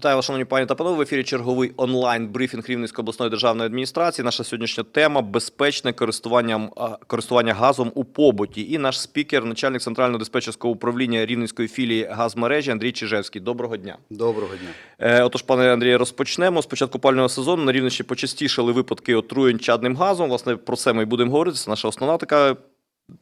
Вітаю вас, шановні пані та панове. В ефірі черговий онлайн брифінг Рівненської обласної державної адміністрації. Наша сьогоднішня тема безпечне користування, користування газом у побуті. І наш спікер, начальник центрального диспетчерського управління Рівненської філії газмережі Андрій Чижевський. Доброго дня. Доброго дня. Е, Отож, пане Андріє, розпочнемо. З початку пального сезону на Рівненщині почастішали випадки отруєнь чадним газом. Власне, про це ми і будемо говорити. Це наша основна така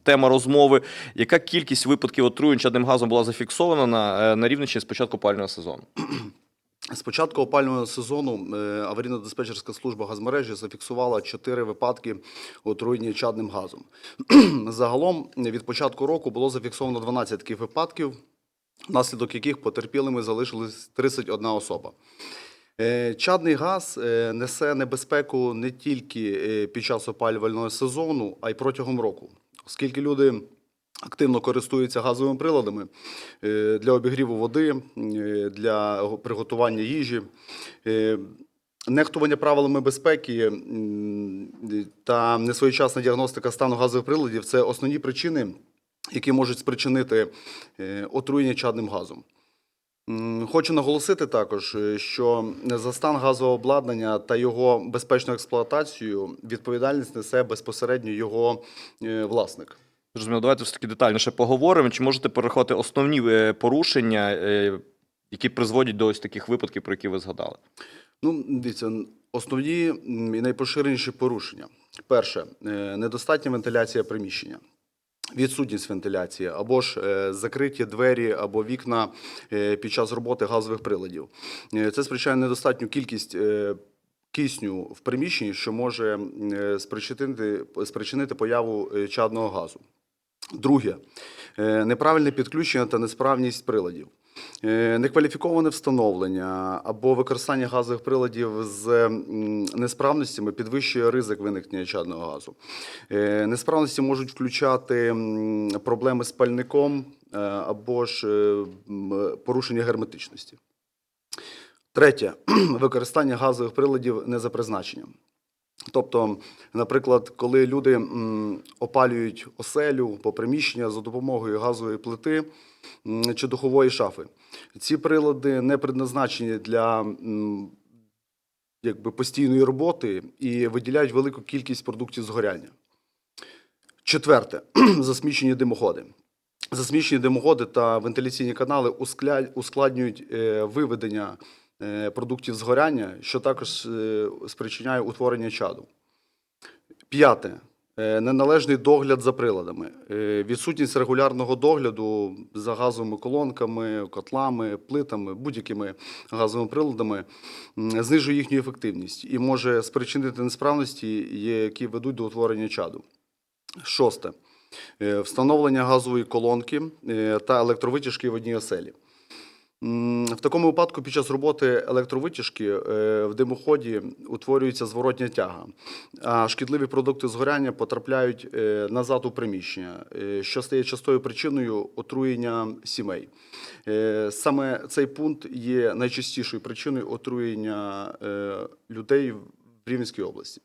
тема розмови. Яка кількість випадків отруєнь чадним газом була зафіксована на, е, на Рівненщині з початку пального сезону? З початку опалювального сезону е, аварійно-диспетчерська служба газмережі зафіксувала 4 випадки отруєння чадним газом. Загалом від початку року було зафіксовано 12 таких випадків, внаслідок яких потерпілими залишилась 31 особа. Е, Чадний газ е, несе небезпеку не тільки під час опалювального сезону, а й протягом року, оскільки люди активно користуються газовими приладами е, для обігріву води, е, для приготування їжі. Е, Нехтування правилами безпеки та несвоєчасна діагностика стану газових приладів це основні причини, які можуть спричинити отруєння чадним газом. Хочу наголосити також, що за стан газового обладнання та його безпечну експлуатацію відповідальність несе безпосередньо його власник. Зрозуміло, давайте все таки детальніше поговоримо. Чи можете перерахувати основні е, порушення, е, які призводять до ось таких випадків, про які ви згадали? Ну, дивіться, основні і найпоширеніші порушення. Перше, е, недостатня вентиляція приміщення. Відсутність вентиляції або ж закриті двері або вікна під час роботи газових приладів. Це спричиняє недостатню кількість кисню в приміщенні, що може спричинити, спричинити появу чадного газу. Друге, е, неправильне підключення та несправність приладів. Е, Некваліфіковане встановлення або використання газових приладів з несправностями підвищує ризик виникнення чадного газу. Е, Несправності можуть включати проблеми з пальником або ж порушення герметичності. Третє використання газових приладів не за призначенням. Тобто, наприклад, коли люди опалюють оселю по приміщення за допомогою газової плити чи духової шафи, ці прилади не предназначені для якби, постійної роботи і виділяють велику кількість продуктів згоряння. Четверте засмічені димоходи. Засмічені димоходи та вентиляційні канали ускладнюють е, виведення продуктів згоряння, що також е, спричиняє утворення чаду. П'яте. Е, Неналежний догляд за приладами. Е, Відсутність регулярного догляду за газовими колонками, котлами, плитами, будь-якими газовими приладами знижує їхню ефективність і може спричинити несправності, які ведуть до утворення чаду. Шосте. Е, Встановлення газової колонки е, та електровитяжки в одній оселі. В такому випадку під час роботи електровитяжки е, в димоході утворюється зворотня тяга, а шкідливі продукти згоряння потрапляють е, назад у приміщення, е, що стає частою причиною отруєння сімей. Саме цей пункт є найчастішою причиною отруєння людей в Рівненській області.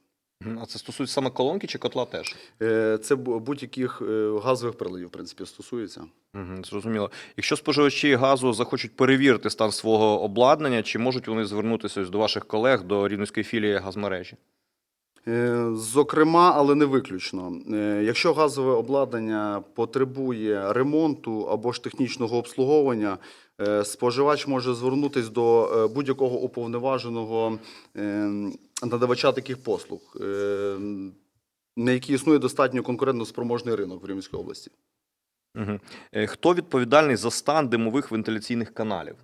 А це стосується саме колонки чи котла теж? Е, Це будь-яких е, газових приладів, в принципі, стосується. Угу, зрозуміло. Якщо споживачі газу захочуть перевірити стан свого обладнання, чи можуть вони звернутися до ваших колег до рівненської філії газмережі? Е, Зокрема, але не виключно. Е, Якщо газове обладнання потребує ремонту або ж технічного обслуговування, е, споживач може звернутися до будь-якого уповноваженого надавача таких послуг, на який існує достатньо конкурентно спроможний ринок в Рівненській області. Хто відповідальний за стан димових вентиляційних каналів?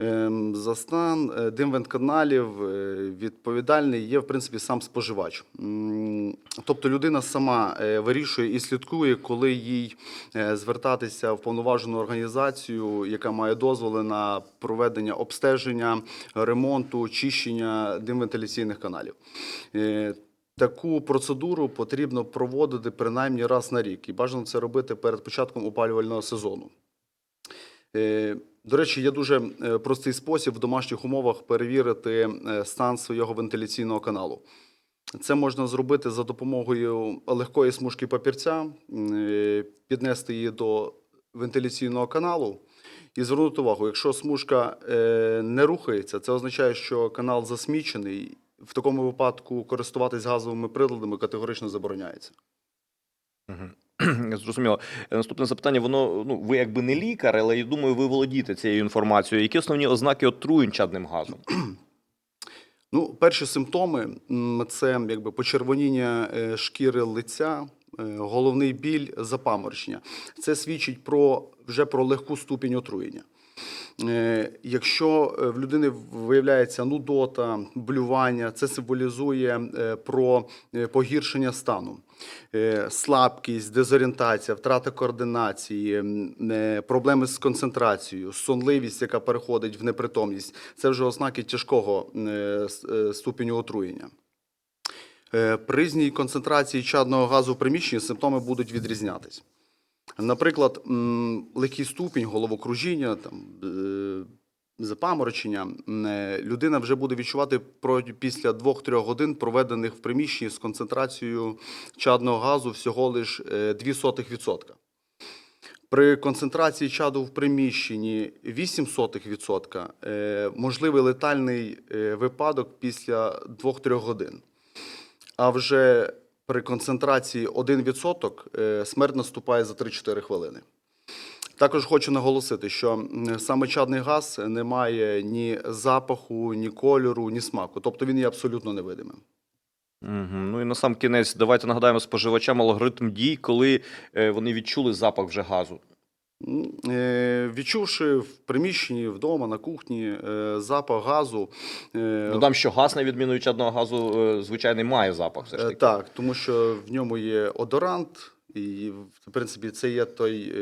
Ем, За стан е, димвентканалів е, відповідальний є, в принципі, сам споживач. Тобто людина сама е, вирішує і слідкує, коли їй звертатися в повноважену організацію, яка має дозволи на проведення обстеження, ремонту, чищення димвентиляційних каналів. Таку процедуру потрібно проводити принаймні раз на рік, і бажано це робити перед початком опалювального сезону. Е, До речі, є дуже е, простий спосіб в домашніх умовах перевірити е, стан свого вентиляційного каналу. Це можна зробити за допомогою легкої смужки папірця, піднести її до вентиляційного каналу І звернути увагу, якщо смужка не рухається, це означає, що канал засмічений. В такому випадку користуватись газовими приладами категорично забороняється. Зрозуміло. Е, Наступне запитання, воно, ну, ви якби не лікар, але я думаю, ви володієте цією інформацією. Які основні ознаки отруєнь чадним газом? Ну, перші симптоми це якби почервоніння е, шкіри лиця, е, головний біль, запаморочення. Це свідчить про вже про легку ступінь отруєння. Е, Якщо е, в людини виявляється нудота, блювання, це символізує е, про погіршення стану. Слабкість, дезорієнтація, втрата координації, проблеми з концентрацією, сонливість, яка переходить в непритомність це вже ознаки тяжкого ступеню отруєння. При різній концентрації чадного газу в приміщенні симптоми будуть відрізнятись. Наприклад, легкий ступінь головокружіння, там, е, запаморочення, е, людина вже буде відчувати після 2-3 годин, проведених в приміщенні з концентрацією чадного газу всього лише 0,02%. При концентрації чаду в приміщенні 0,08% е, можливий летальний випадок після 2-3 годин. А вже при концентрації 1% е, смерть наступає за 3-4 хвилини. Також хочу наголосити, що саме чадний газ не має ні запаху, ні кольору, ні смаку. Тобто він є абсолютно невидимим. Угу. Ну і на сам кінець, давайте нагадаємо споживачам алгоритм дій, коли е, вони відчули запах вже газу. Е, Відчувши в приміщенні, вдома, на кухні е, запах газу, е, Додам, що газ, на відміну від чадного газу, звичайний, має запах. Все ж таки. Так, тому що в ньому є одорант, і в принципі це є той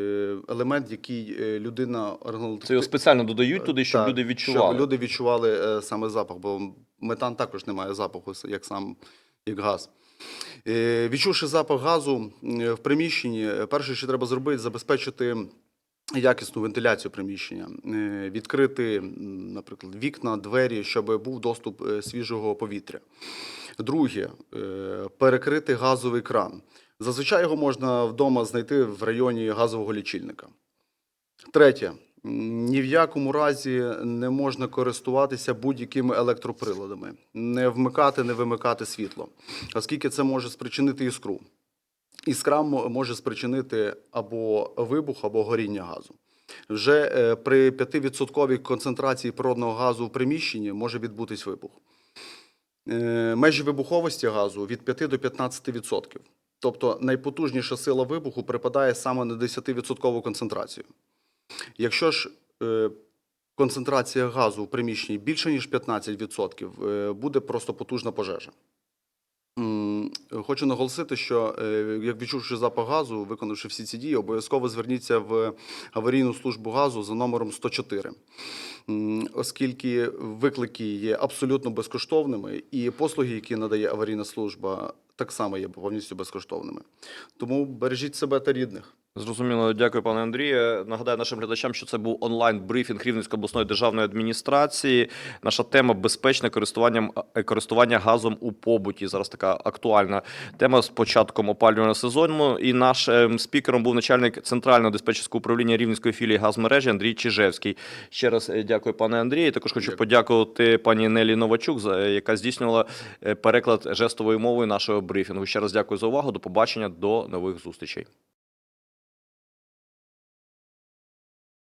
елемент, який людина Це його спеціально додають туди, щоб Так, люди відчували. Щоб люди відчували саме запах, бо метан також не має запаху, як сам як газ. Відчувши запах газу в приміщенні, перше, що треба зробити, забезпечити якісну вентиляцію приміщення, Е, відкрити, наприклад, вікна, двері, щоб був доступ е, свіжого повітря. Друге, е, перекрити газовий кран. Зазвичай його можна вдома знайти в районі газового лічильника. Третє. Ні в якому разі не можна користуватися будь-якими електроприладами, не вмикати, не вимикати світло, оскільки це може спричинити іскру. Іскра може спричинити або вибух, або горіння газу. Вже е, при 5% концентрації природного газу в приміщенні може відбутись вибух. Е, Межі вибуховості газу від 5 до 15%. Тобто найпотужніша сила вибуху припадає саме на 10% концентрацію. Якщо ж е, концентрація газу в приміщенні більше, ніж 15%, е, буде просто потужна пожежа. Хочу наголосити, що е, як відчувши запах газу, виконавши всі ці дії, обов'язково зверніться в аварійну службу газу за номером 104, М, оскільки виклики є абсолютно безкоштовними, і послуги, які надає аварійна служба, так само є повністю безкоштовними. Тому бережіть себе та рідних. Зрозуміло, дякую, пане Андрію. Нагадаю нашим глядачам, що це був онлайн-брифінг Рівненської обласної державної адміністрації. Наша тема безпечне користування, користування газом у побуті. Зараз така актуальна тема з початком опалювального сезону. І нашим спікером був начальник центрального диспетчерського управління Рівненської філії газмережі Андрій Чижевський. Ще раз е, дякую, пане Андрію. Також хочу Дякую. подякувати пані Нелі Новачук, яка здійснювала е, переклад жестовою мовою нашого брифінгу. Ще раз дякую за увагу. До побачення, до нових зустрічей.